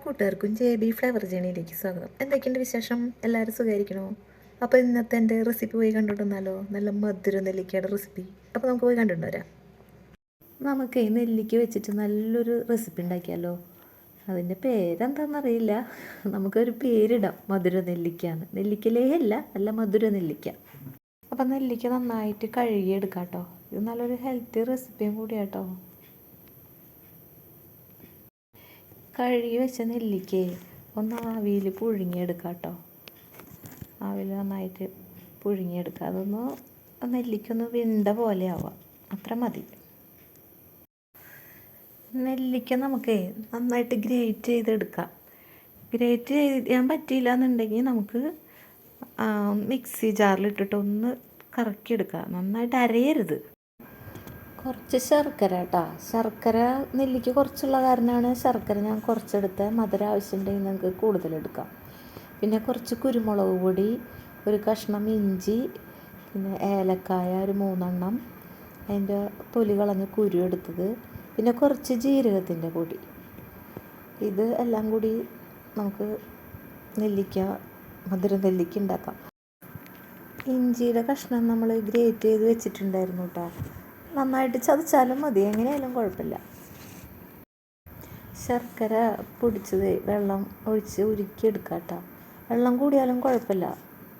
കൂട്ടുകാർക്കും J B flavour ജേണിയിലേക്ക് സ്വാഗതം. എന്തൊക്കെയുണ്ട് വിശേഷം? എല്ലാവരും സുഖമായിരിക്കണോ അപ്പോൾ ഇന്നത്തെ എന്റെ റെസിപ്പി പോയി കണ്ടിട്ടുണ്ടല്ലോ നല്ല മധുര നെല്ലിക്കയുടെ റെസിപ്പി. അപ്പോൾ നമുക്ക് പോയി കണ്ടിട്ട് വരാം നമുക്ക് ഈ നെല്ലിക്ക വെച്ചിട്ട് നല്ലൊരു റെസിപ്പി ഉണ്ടാക്കിയാലോ? അതിന്റെ പേരെന്താണെന്നറിയില്ല. നമുക്കൊരു പേരിടാം. മധുര നെല്ലിക്കയാണ്. നെല്ലിക്കലേയല്ല അല്ല മധുര നെല്ലിക്ക. അപ്പം നെല്ലിക്ക നന്നായിട്ട് കഴുകിയെടുക്കാം കേട്ടോ ഇത് നല്ലൊരു ഹെൽത്തി റെസിപ്പിയും കൂടിയാട്ടോ. കഴുകി വെച്ച നെല്ലിക്കയെ ഒന്ന് ആവിയിൽ പുഴുങ്ങിയെടുക്കാം കേട്ടോ ആവിയിൽ നന്നായിട്ട് പുഴുങ്ങിയെടുക്കുക. അതൊന്ന് നെല്ലിക്കൊന്ന് വിണ്ട പോലെ ആവാം അത്ര മതി. നെല്ലിക്ക നമുക്ക് നന്നായിട്ട് ഗ്രേറ്റ് ചെയ്തെടുക്കാം. ഗ്രേറ്റ് ചെയ്യാൻ പറ്റിയില്ല എന്നുണ്ടെങ്കിൽ നമുക്ക് മിക്സി ജാറിലിട്ടിട്ട് ഒന്ന് കറക്കിയെടുക്കുക. നന്നായിട്ട് അരയരുത്. കുറച്ച് ശർക്കര കേട്ടോ ശർക്കര നെല്ലിക്ക് കുറച്ചുള്ള കാരണമാണ് ശർക്കര ഞാൻ കുറച്ചെടുത്ത് മധുരം ആവശ്യമുണ്ടെങ്കിൽ നിങ്ങൾക്ക് കൂടുതലെടുക്കാം പിന്നെ കുറച്ച് കുരുമുളക് പൊടി ഒരു കഷ്ണം ഇഞ്ചി പിന്നെ ഏലക്കായ ഒരു മൂന്നെണ്ണം. അതിന്റെ തൊലി കളഞ്ഞ് കുരു എടുത്തത്. പിന്നെ കുറച്ച് ജീരകത്തിന്റെ പൊടി. ഇത് എല്ലാം കൂടി നമുക്ക് നെല്ലിക്ക മധുര നെല്ലിക്ക ഉണ്ടാക്കാം. ഇഞ്ചിയുടെ കഷ്ണം നമ്മൾ ഗ്രേറ്റ് ചെയ്ത് വെച്ചിട്ടുണ്ടായിരുന്നു കേട്ടോ നന്നായിട്ട് ചതച്ചാലും മതി. എങ്ങനെയായാലും കുഴപ്പമില്ല. ശർക്കര പൊടിച്ചത് വെള്ളം ഒഴിച്ച് ഉരുക്കിയെടുക്കുക കേട്ടോ. വെള്ളം കൂടിയാലും കുഴപ്പമില്ല.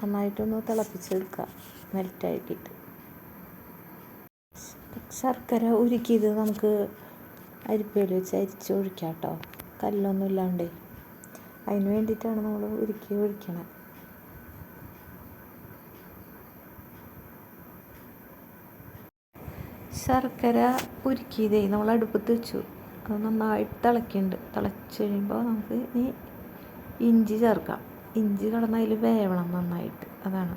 നന്നായിട്ടൊന്ന് തിളപ്പിച്ചെടുക്കുക. മെൽറ്റാക്കിയിട്ട് ശർക്കര ഉരുക്കിയത് നമുക്ക് അരിപ്പയിൽ വെച്ച് അരിച്ച് ഒഴിക്കാം കേട്ടോ. കല്ലൊന്നും ഇല്ലാണ്ടേ. അതിന് വേണ്ടിയിട്ടാണ് നമ്മൾ ഉരുക്കി ഒഴിക്കണത്. ശർക്കര ഉരുക്കിയതേ നമ്മൾ അടുപ്പത്ത് വെച്ചു. അത് നന്നായിട്ട് തിളക്കുന്നുണ്ട് തിളച്ച് കഴിയുമ്പോൾ നമുക്ക് ഇനി ഇഞ്ചി ചേർക്കാം. ഇഞ്ചി കിടന്ന് അതിൽ വേവണം നന്നായിട്ട്. അതാണ്.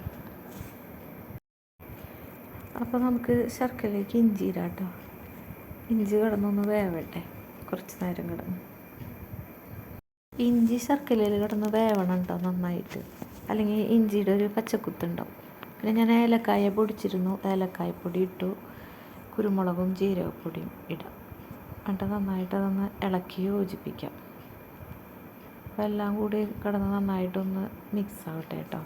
അപ്പോൾ നമുക്ക് ശർക്കരയിലേക്ക് ഇഞ്ചി ഇടാം കേട്ടോ. ഇഞ്ചി കിടന്നൊന്ന് വേവട്ടെ. കുറച്ച് നേരം കിടന്ന്. ഇഞ്ചി ശർക്കരയിൽ കിടന്ന് വേവണം കേട്ടോ നന്നായിട്ട്. അല്ലെങ്കിൽ ഇഞ്ചിയുടെ ഒരു പച്ചക്കുത്തുണ്ടാവും പിന്നെ ഞാൻ ഏലക്കായ പൊടിച്ചിരുന്നു. ഏലക്കായ പൊടി ഇട്ടു. കുരുമുളകും ജീരകപ്പൊടിയും ഇടാം. എന്നിട്ട് നന്നായിട്ട് അതൊന്ന് ഇളക്കി യോജിപ്പിക്കാം. അപ്പോൾ എല്ലാം കൂടി കിടന്ന് നന്നായിട്ടൊന്ന് മിക്സ് ആവട്ടെ കേട്ടോ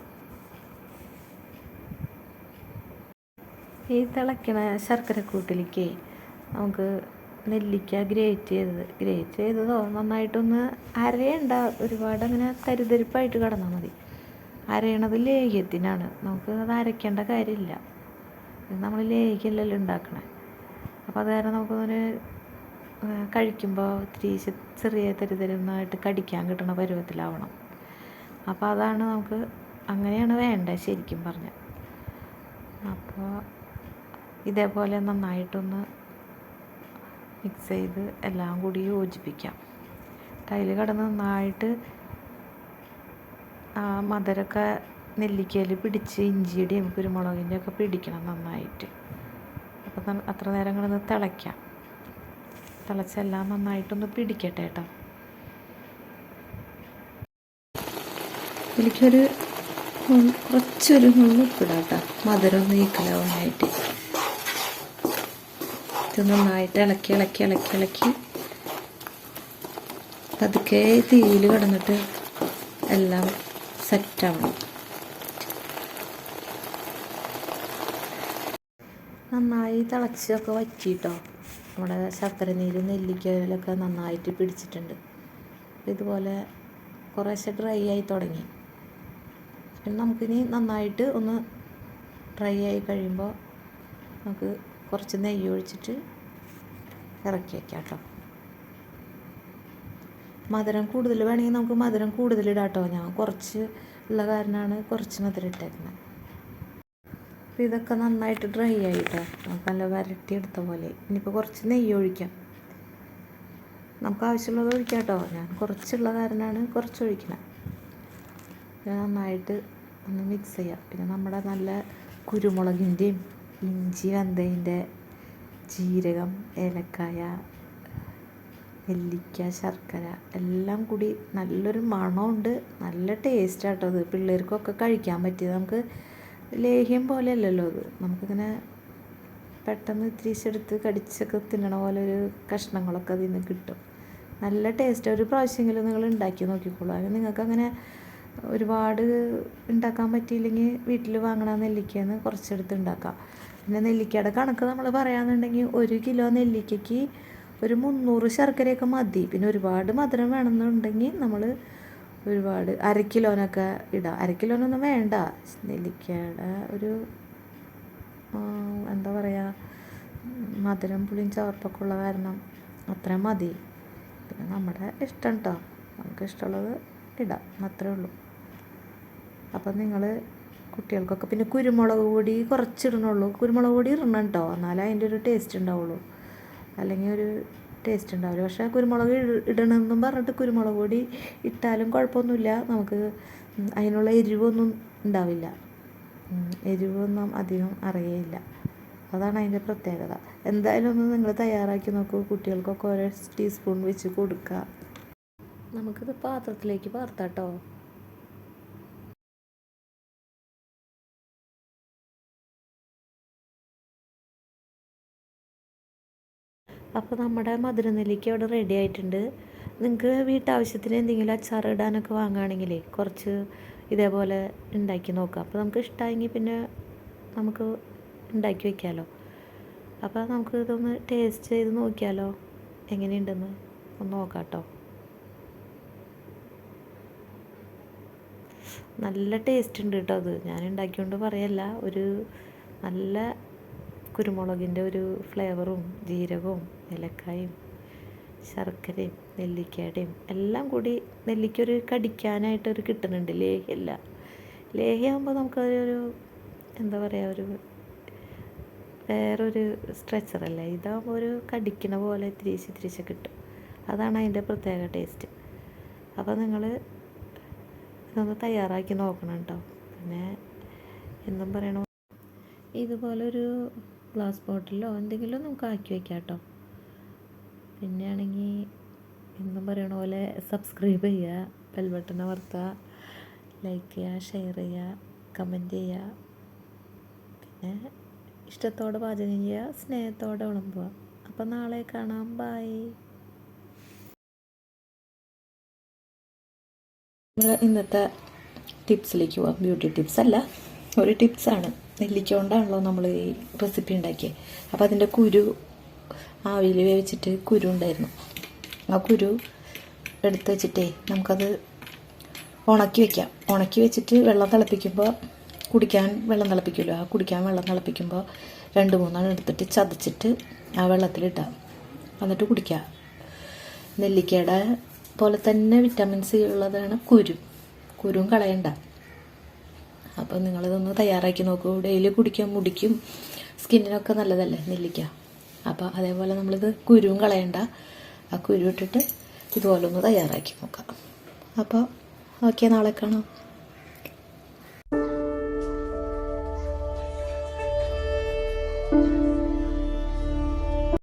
ഈ തിളക്കണ ശർക്കരക്കൂട്ടിലേക്ക് നമുക്ക് നെല്ലിക്ക ഗ്രേറ്റ് ചെയ്തത്. ഗ്രേറ്റ് ചെയ്തതോ നന്നായിട്ടൊന്ന് അരയണ്ട ഒരുപാട് അങ്ങനെ തരിതരിപ്പായിട്ട് കിടന്നാൽ മതി. അരയണത് ലേഹ്യത്തിനാണ്. നമുക്ക് അത് അരയ്ക്കേണ്ട കാര്യമില്ല. നമ്മൾ ലേഹ്യമല്ലല്ലോ ഉണ്ടാക്കണേ. അപ്പോൾ അത് കാരണം നമുക്കൊന്ന് കഴിക്കുമ്പോൾ ഇത്തിരി ചെറിയ തരിതരുന്നായിട്ട് കടിക്കാൻ കിട്ടുന്ന പരുവത്തിലാവണം. അപ്പോൾ അതാണ് നമുക്ക് അങ്ങനെയാണ് വേണ്ടത് ശരിക്കും പറഞ്ഞാൽ അപ്പോൾ ഇതേപോലെ നന്നായിട്ടൊന്ന് മിക്സ് ചെയ്ത് എല്ലാം കൂടി യോജിപ്പിക്കാം. കയ്യിൽ കിടന്ന് നന്നായിട്ട് ആ മധുരമൊക്കെ നെല്ലിക്കയിൽ പിടിച്ച് ഇഞ്ചിയുടെയും കുരുമുളകിന്റെയൊക്കെ പിടിക്കണം നന്നായിട്ട്. അപ്പോൾ അത്ര നേരം കിടന്ന് തിളയ്ക്കാം. തിളച്ചെല്ലാം നന്നായിട്ടൊന്ന് പിടിക്കട്ടെ കേട്ടോ. എനിക്കൊരു കുറച്ചൊരു നുള്ളിപ്പിടാം കേട്ടോ. മധുരം നീക്കലാവാനായിട്ട് ഇത് നന്നായിട്ട് ഇളക്കി ഇളക്കി ഇളക്കി ഇളക്കി. പതുക്കെ തീയിൽ കിടന്നിട്ട് എല്ലാം സെറ്റാവണം നന്നായി തിളച്ചൊക്കെ വറ്റിട്ടോ. നമ്മുടെ ശർക്കര നീര് നെല്ലിക്കയിലൊക്കെ നന്നായിട്ട് പിടിച്ചിട്ടുണ്ട്. ഇതുപോലെ കുറേശ്ശെ ഡ്രൈ ആയി തുടങ്ങി. പിന്നെ നമുക്കിനി നന്നായിട്ട് ഒന്ന് ഡ്രൈ ആയി കഴിയുമ്പോൾ നമുക്ക് കുറച്ച് നെയ്യ് ഒഴിച്ചിട്ട് ഇറക്കി വയ്ക്കാം കേട്ടോ. മധുരം കൂടുതൽ വേണമെങ്കിൽ നമുക്ക് മധുരം കൂടുതൽ ഇടാം കേട്ടോ ഞാൻ കുറച്ച് ഉള്ള കാരണമാണ് കുറച്ച് മധുരം ഇട്ടേക്കുന്നത്. അപ്പോൾ ഇതൊക്കെ നന്നായിട്ട് ഡ്രൈ ആയിട്ടോ. നല്ല വരട്ടിയെടുത്ത പോലെ. ഇനിയിപ്പോൾ കുറച്ച് നെയ്യ് ഒഴിക്കാം. നമുക്ക് ആവശ്യമുള്ളത് ഒഴിക്കാം കേട്ടോ ഞാൻ കുറച്ചുള്ള കാരനാണ് കുറച്ച് ഒഴിക്കണം. നന്നായിട്ട് ഒന്ന് മിക്സ് ചെയ്യാം. പിന്നെ നമ്മുടെ നല്ല കുരുമുളകിന്റെയും ഇഞ്ചി വെന്തതിന്റെ ജീരകം ഏലക്കായ നെല്ലിക്ക ശർക്കര എല്ലാം കൂടി നല്ലൊരു മണമുണ്ട്. നല്ല ടേസ്റ്റ് ആട്ടോ അത്. പിള്ളേർക്കൊക്കെ കഴിക്കാൻ പറ്റിയത്. നമുക്ക് ലേഹ്യം പോലെയല്ലല്ലോ അത്. നമുക്കിങ്ങനെ പെട്ടെന്ന് തിരിച്ചെടുത്ത് കടിച്ചൊക്കെ തിന്നണ പോലെ ഒരു കഷ്ണങ്ങളൊക്കെ അതിൽ നിന്ന് കിട്ടും. നല്ല ടേസ്റ്റ് ഒരു പ്രാവശ്യമെങ്കിലും നിങ്ങൾ ഉണ്ടാക്കി നോക്കിക്കോളൂ. അതിന് നിങ്ങൾക്ക് അങ്ങനെ ഒരുപാട് ഉണ്ടാക്കാൻ പറ്റിയില്ലെങ്കിൽ വീട്ടിൽ വാങ്ങണ നെല്ലിക്കയെന്ന് കുറച്ചെടുത്ത് ഉണ്ടാക്കാം. പിന്നെ നെല്ലിക്കയുടെ കണക്ക് നമ്മൾ പറയുകയാണെന്നുണ്ടെങ്കിൽ ഒരു കിലോ നെല്ലിക്കയ്ക്ക് ഒരു മുന്നൂറ് ശർക്കരയൊക്കെ മതി. പിന്നെ ഒരുപാട് മധുരം വേണമെന്നുണ്ടെങ്കിൽ നമ്മൾ ഒരുപാട്. അരക്കിലോനൊക്കെ ഇടാം. അരക്കിലോനൊന്നും വേണ്ട. നെല്ലിക്കയുടെ ഒരു എന്താ പറയുക മധുരം പുളിയും ചവർപ്പൊക്കെ ഉള്ള കാരണം അത്രയും മതി. പിന്നെ നമ്മുടെ ഇഷ്ടം കേട്ടോ നമുക്ക് ഇഷ്ടമുള്ളത് ഇടാം. അത്രേ ഉള്ളൂ. അപ്പം നിങ്ങൾ കുട്ടികൾക്കൊക്കെ പിന്നെ കുരുമുളക് പൊടി കുറച്ചിടണുള്ളൂ. കുരുമുളക് പൊടി ഇടണം കേട്ടോ എന്നാലേ അതിന്റെ ഒരു ടേസ്റ്റ് ഉണ്ടാവുള്ളൂ. അല്ലെങ്കിൽ ഒരു ടേസ്റ്റ് ഉണ്ടാവില്ല. പക്ഷേ കുരുമുളക് ഇട- ഇടണമെന്നും പറഞ്ഞിട്ട് കുരുമുളക് പൊടി ഇട്ടാലും കുഴപ്പമൊന്നുമില്ല. നമുക്ക് അതിനുള്ള എരിവൊന്നും ഉണ്ടാവില്ല. എരിവൊന്നും അധികം അറിയയില്ല. അതാണ് അതിന്റെ പ്രത്യേകത. എന്തായാലും ഒന്ന് നിങ്ങൾ തയ്യാറാക്കി നോക്കൂ. കുട്ടികൾക്കൊക്കെ ഓരോ ടീസ്പൂൺ വെച്ച് കൊടുക്കുക. നമുക്കിത് പാത്രത്തിലേക്ക് പാർത്താട്ടോ. അപ്പോൾ നമ്മുടെ മധുരനെല്ലിക്ക അവിടെ റെഡി ആയിട്ടുണ്ട്. നിങ്ങൾക്ക് വീട്ടാവശ്യത്തിന് എന്തെങ്കിലും അച്ചാർ ഇടാനൊക്കെ വാങ്ങുകയാണെങ്കിലേ കുറച്ച് ഇതേപോലെ ഉണ്ടാക്കി നോക്കാം. അപ്പോൾ നമുക്ക് ഇഷ്ടമായെങ്കിൽ പിന്നെ നമുക്ക് ഉണ്ടാക്കി വയ്ക്കാമല്ലോ അപ്പോൾ നമുക്ക് ഇതൊന്ന് ടേസ്റ്റ് ചെയ്ത് നോക്കിയാലോ എങ്ങനെയുണ്ടെന്ന് ഒന്ന് നോക്കാം കേട്ടോ നല്ല ടേസ്റ്റ് ഉണ്ട് കേട്ടോ അത്. ഞാൻ ഉണ്ടാക്കിയോണ്ട് പറയല്ല. ഒരു നല്ല കുരുമുളകിന്റെ ഒരു ഫ്ലേവറും ജീരകവും ഏലക്കായും ശർക്കരയും നെല്ലിക്കയുടെയും എല്ലാം കൂടി നെല്ലിക്ക ഒരു കടിക്കാനായിട്ടൊരു കിട്ടുന്നുണ്ട് ലേഹ്യല്ല. ലേഹ്യാകുമ്പോൾ നമുക്കതൊരു എന്താ പറയുക ഒരു വേറൊരു സ്ട്രെച്ചറല്ലേ ഇതാകുമ്പോൾ ഒരു കടിക്കുന്ന പോലെ തിരിച്ച് തിരിച്ച് കിട്ടും. അതാണ് അതിന്റെ പ്രത്യേക ടേസ്റ്റ് അപ്പോൾ നിങ്ങൾ ഇതൊന്ന് തയ്യാറാക്കി നോക്കണം കേട്ടോ പിന്നെ എന്നും പറയണ ഇതുപോലൊരു ഗ്ലാസ് ബോട്ടിലോ എന്തെങ്കിലും നമുക്ക് ആക്കി വെക്കാം കേട്ടോ പിന്നെ ആണെങ്കിൽ എന്നും പറയണ പോലെ സബ്സ്ക്രൈബ് ചെയ്യുക ബെൽ ബട്ടൺ അമർത്തുക ലൈക്ക് ചെയ്യുക ഷെയർ ചെയ്യുക കമന്റ് ചെയ്യുക പിന്നെ ഇഷ്ടത്തോടെ പാചകം ചെയ്യുക സ്നേഹത്തോടെ വിളമ്പുക അപ്പം നാളെ കാണാം. ബായ് ഇന്നത്തെ ടിപ്സിലേക്ക് പോവാം. ബ്യൂട്ടി ടിപ്സ് അല്ല. ഒരു ടിപ്സാണ്. നെല്ലിക്ക കൊണ്ടാണല്ലോ നമ്മൾ ഈ റെസിപ്പി ഉണ്ടാക്കിയത് അപ്പോൾ അതിന്റെ കുരു ആവിയിൽ വേവിച്ചിട്ട് കുരു ഉണ്ടായിരുന്നു. ആ കുരു എടുത്ത് വെച്ചിട്ടേ നമുക്കത് ഉണക്കി വെക്കാം. ഉണക്കി വെച്ചിട്ട് വെള്ളം തിളപ്പിക്കുമ്പോൾ കുടിക്കാൻ വെള്ളം തിളപ്പിക്കുമല്ലോ. ആ കുടിക്കാൻ വെള്ളം തിളപ്പിക്കുമ്പോൾ രണ്ട് മൂന്നെണ്ണം എടുത്തിട്ട് ചതച്ചിട്ട് ആ വെള്ളത്തിലിട്ടാം എന്നിട്ട് കുടിക്കുക. നെല്ലിക്കയുടെ പോലെ തന്നെ വിറ്റാമിൻ സി ഉള്ളതാണ് കുരു. കുരുവും കളയണ്ട. അപ്പോൾ നിങ്ങളിതൊന്ന് തയ്യാറാക്കി നോക്കൂ. ഡെയിലി കുടിക്കാൻ മുടിക്കും. സ്കിന്നിനൊക്കെ നല്ലതല്ലേ നെല്ലിക്ക? അപ്പോൾ അതേപോലെ നമ്മളിത് കുരുവും കളയണ്ട. ആ കുരു ഇട്ടിട്ട് ഇതുപോലെ ഒന്ന് തയ്യാറാക്കി നോക്കാം. അപ്പോൾ ഓക്കെ നാളെ കാണാം.